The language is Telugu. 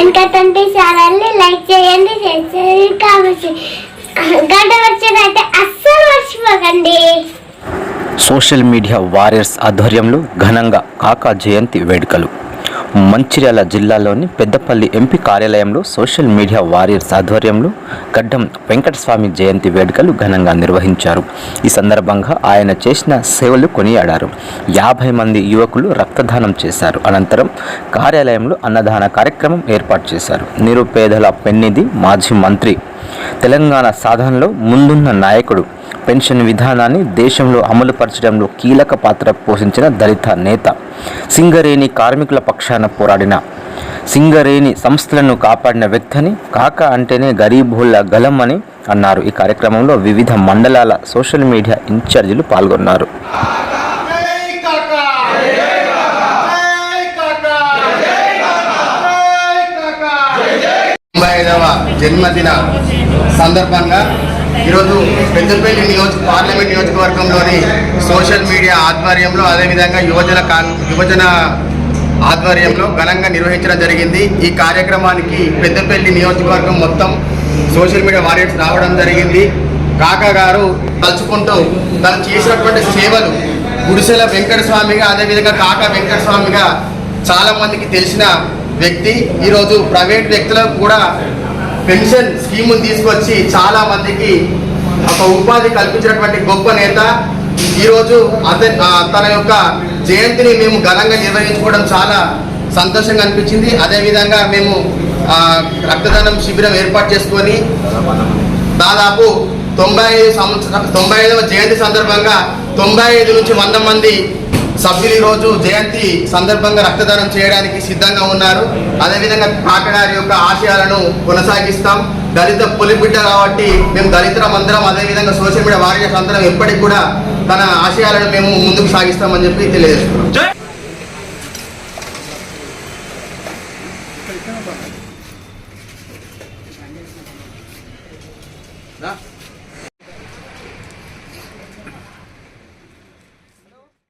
వెనకతంటే ఛానల్ని లైక్ చేయండి షేర్ చేయండి కామెంట్ గంట వచ్చినట్టే అస్సలు మర్చిపోకండి. సోషల్ మీడియా వారియర్స్ ఆధ్వర్యంలో ఘనంగా కాకా జయంతి వేడుకలు. మంచిర్యాల జిల్లాలోని పెద్దపల్లి ఎంపీ కార్యాలయంలో సోషల్ మీడియా వారియర్స్ ఆధ్వర్యంలో గడ్డం వెంకటస్వామి జయంతి వేడుకలు ఘనంగా నిర్వహించారు. ఈ సందర్భంగా ఆయన చేసిన సేవలు కొనియాడారు. యాభై మంది యువకులు రక్తదానం చేశారు. అనంతరం కార్యాలయంలో అన్నదాన కార్యక్రమం ఏర్పాటు చేశారు. నిరుపేదల పెన్నిధి మాజీ మంత్రి తెలంగాణ సాధనలో ముందున్న నాయకుడు పెన్షన్ విధానాన్ని దేశంలో అమలుపరచడంలో కీలక పాత్ర పోషించిన దళిత నేత సింగరేణి కార్మికుల పక్షాన పోరాడిన. సింగరేణి సంస్థలను కాపాడిన వ్యక్తిని కాక అంటేనే గరీబుల్ల గలం అని అన్నారు. ఈ కార్యక్రమంలో వివిధ మండలాల సోషల్ మీడియా ఇన్ఛార్జీలు పాల్గొన్నారు. జన్మదిన సందర్భంగా ఈరోజు పెద్దపల్లి నియోజక పార్లమెంట్ నియోజకవర్గంలోని సోషల్ మీడియా ఆధ్వర్యంలో అదేవిధంగా యువజన కాంగ్ యువజన ఆధ్వర్యంలో ఘనంగా నిర్వహించడం జరిగింది. ఈ కార్యక్రమానికి పెద్దపల్లి నియోజకవర్గం మొత్తం సోషల్ మీడియా వారియర్స్ రావడం జరిగింది. కాకా గారు తలుచుకుంటూ తను చేసినటువంటి సేవలు గుడిసెల వెంకటస్వామిగా అదేవిధంగా కాకా వెంకటస్వామిగా చాలామందికి తెలిసిన వ్యక్తి. ఈరోజు ప్రైవేట్ వ్యక్తులకు కూడా పెన్షన్ స్కీమును తీసుకొచ్చి చాలా మందికి ఒక ఉపాధి కల్పించినటువంటి గొప్ప నేత. ఈరోజు అతని తన యొక్క జయంతిని మేము ఘనంగా నిర్వహించుకోవడం చాలా సంతోషంగా అనిపించింది. అదేవిధంగా మేము రక్తదానం శిబిరం ఏర్పాటు చేసుకొని దాదాపు తొంభై ఐదు సంవత్సరం తొంభై ఐదవ జయంతి సందర్భంగా తొంభై ఐదు నుంచి వంద మంది సభ్యులు ఈరోజు జయంతి సందర్భంగా రక్తదానం చేయడానికి సిద్ధంగా ఉన్నారు. అదేవిధంగా కాకినాడ యొక్క ఆశయాలను కొనసాగిస్తాం. దళిత పులిబిడ్డ కాబట్టి మేము దళితులం అందరం అదేవిధంగా సోషల్ మీడియా వారియర్స్ అందరం ఎప్పటికి కూడా తన ఆశయాలను మేము ముందుకు సాగిస్తామని చెప్పి తెలియజేస్తున్నాం. Yeah.